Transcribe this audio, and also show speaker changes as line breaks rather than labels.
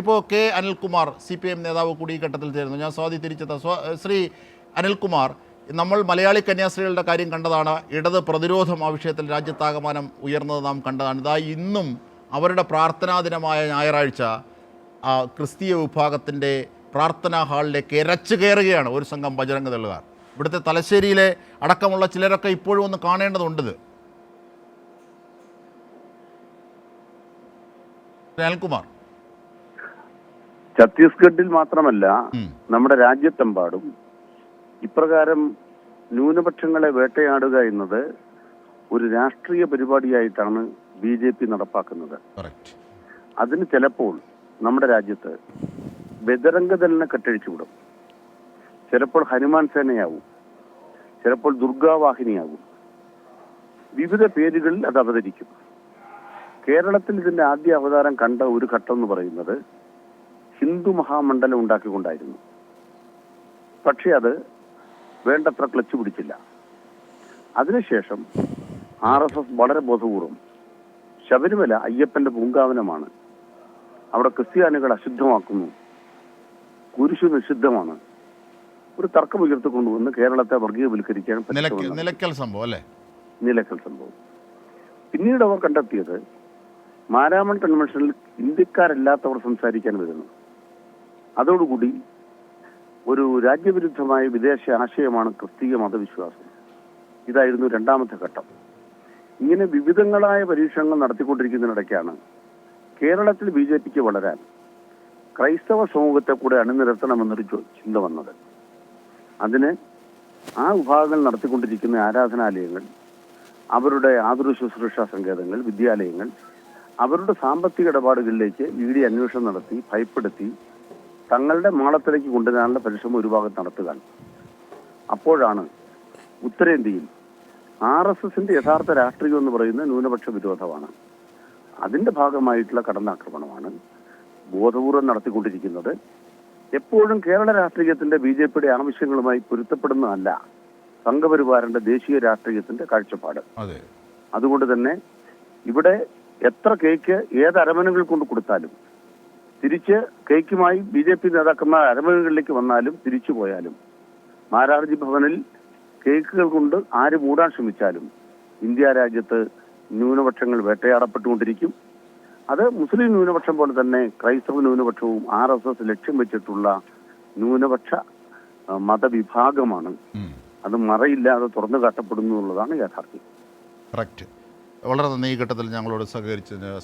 ഇപ്പോൾ K Anilkumar C P M നേതാവ് കൂടി ഈ ഘട്ടത്തിൽ ചേരുന്നു. ഞാൻ സ്വാതി തിരിച്ചെത്ത. ശ്രീ അനിൽകുമാർ നമ്മൾ മലയാളി കന്യാസ്ത്രീകളുടെ കാര്യം കണ്ടതാണ്. ഇടത് പ്രതിരോധം ആ വിഷയത്തിൽ രാജ്യത്താകമാനം ഉയർന്നത് നാം കണ്ടതാണ്. ഇതാ ഇന്നും അവരുടെ പ്രാർത്ഥനാ ദിനമായ ഞായറാഴ്ച ക്രിസ്തീയ വിഭാഗത്തിന്റെ പ്രാർത്ഥനാ ഹാളിലേക്ക് ഇരച്ചു കയറുകയാണ് ഒരു സംഘം ബജരംഗ ദളുകാർ. ഇവിടുത്തെ തലശ്ശേരിയിലെ അടക്കമുള്ള ചിലരൊക്കെ ഇപ്പോഴും ഒന്ന് കാണേണ്ടതുണ്ടിത് അനിൽകുമാർ.
ഛത്തീസ്ഗഡിൽ മാത്രമല്ല നമ്മുടെ രാജ്യത്തെമ്പാടും ഇപ്രകാരം ന്യൂനപക്ഷങ്ങളെ വേട്ടയാടുക എന്നത് ഒരു രാഷ്ട്രീയ പരിപാടിയായിട്ടാണ് ബി ജെ പി നടപ്പാക്കുന്നത്. അതിന് ചിലപ്പോൾ നമ്മുടെ രാജ്യത്ത് ബദരംഗദലിനെ കെട്ടഴിച്ചുവിടും. ചിലപ്പോൾ ഹനുമാൻ സേനയാവും. ചിലപ്പോൾ ദുർഗാവാഹിനിയാവും. വിവിധ പേരുകളിൽ അത് അവതരിക്കും. കേരളത്തിൽ ഇതിന്റെ ആദ്യ അവതാരം കണ്ട ഒരു ഘട്ടം എന്ന് പറയുന്നത് ഹിന്ദു മഹാമണ്ഡലം ഉണ്ടാക്കിക്കൊണ്ടായിരുന്നു. പക്ഷെ അത് വേണ്ടത്ര ക്ലച്ച് പിടിച്ചില്ല. അതിനുശേഷം ആർ എസ് എസ് വളരെ ബോധപൂർവം ശബരിമല അയ്യപ്പന്റെ പൂങ്കാവനമാണ്. അവിടെ ക്രിസ്ത്യാനികൾ അശുദ്ധമാക്കുന്നു. കുരിശു നിഷിദ്ധമാണ്. ഒരു തർക്കം ഉയർത്തിക്കൊണ്ടുവന്ന് കേരളത്തെ വർഗീയവൽക്കരിക്കാൻ പറ്റുമെന്ന്
സംഭവം അല്ലേ?
നിലക്കൽ സംഭവം. പിന്നീട് അവർ കണ്ടെത്തിയത് മാരാമൺ കൺവെൻഷനിൽ ഇന്ത്യക്കാരല്ലാത്തവർ സംസാരിക്കാൻ വരുന്നു. അതോടുകൂടി ഒരു രാജ്യവിരുദ്ധമായ വിദേശ ആശയമാണ് ക്രിസ്തീയ മതവിശ്വാസം. ഇതായിരുന്നു രണ്ടാമത്തെ ഘട്ടം. ഇങ്ങനെ വിവിധങ്ങളായ പരീക്ഷണങ്ങൾ നടത്തിക്കൊണ്ടിരിക്കുന്നതിനിടയ്ക്കാണ് കേരളത്തിൽ ബി ജെ പിക്ക് വളരാൻ ക്രൈസ്തവ സമൂഹത്തെ കൂടെ അണിനിരത്തണമെന്നൊരു ചിന്ത വന്നത്. അതിന് ആ വിഭാഗങ്ങൾ നടത്തിക്കൊണ്ടിരിക്കുന്ന ആരാധനാലയങ്ങൾ അവരുടെ ആതുര ശുശ്രൂഷ സങ്കേതങ്ങൾ വിദ്യാലയങ്ങൾ അവരുടെ സാമ്പത്തിക ഇടപാടുകളിലേക്ക് ഇ ഡി അന്വേഷണം നടത്തി ഭയപ്പെടുത്തി തങ്ങളുടെ മാളത്തിലേക്ക് കൊണ്ടുവരാനുള്ള പരിശ്രമം ഒരു ഭാഗത്ത് നടത്തുക അപ്പോഴാണ് ഉത്തരേന്ത്യയിൽ ആർ എസ് എസിന്റെ യഥാർത്ഥ രാഷ്ട്രീയം എന്ന് പറയുന്നത് ന്യൂനപക്ഷ വിരോധമാണ്. അതിന്റെ ഭാഗമായിട്ടുള്ള കടന്നാക്രമണമാണ് ബോധപൂർവം നടത്തിക്കൊണ്ടിരിക്കുന്നത്. എപ്പോഴും കേരള രാഷ്ട്രീയത്തിന്റെ ബി ജെ പിയുടെ ആവശ്യങ്ങളുമായി പൊരുത്തപ്പെടുന്നതല്ല സംഘപരിവാറിന്റെ ദേശീയ രാഷ്ട്രീയത്തിന്റെ കാഴ്ചപ്പാട്.
അതെ.
അതുകൊണ്ട് തന്നെ ഇവിടെ എത്ര കേക്ക് ഏത് അരമനകൾ കൊണ്ട് കൊടുത്താലും തിരിച്ച് കേക്കുമായി ബി ജെ പി നേതാക്കന്മാർ അരമനകളിലേക്ക് വന്നാലും തിരിച്ചു പോയാലും മാരാർജി ഭവനിൽ കേക്കുകൾ കൊണ്ട് ആര് മൂടാൻ ശ്രമിച്ചാലും ഇന്ത്യ രാജ്യത്ത് ന്യൂനപക്ഷങ്ങൾ വേട്ടയാടപ്പെട്ടുകൊണ്ടിരിക്കും. അത് മുസ്ലിം ന്യൂനപക്ഷം പോലെ തന്നെ ക്രൈസ്തവ ന്യൂനപക്ഷവും ആർ എസ് എസ് ലക്ഷ്യം വെച്ചിട്ടുള്ള ന്യൂനപക്ഷ മതവിഭാഗമാണ്. അത് മറയില്ലാതെ തുറന്നു കാട്ടപ്പെടുന്നു എന്നുള്ളതാണ് യാഥാർത്ഥ്യം.
വളരെ നന്ദി ഈ ഘട്ടത്തിൽ ഞങ്ങളോട് സഹകരിച്ചതിന്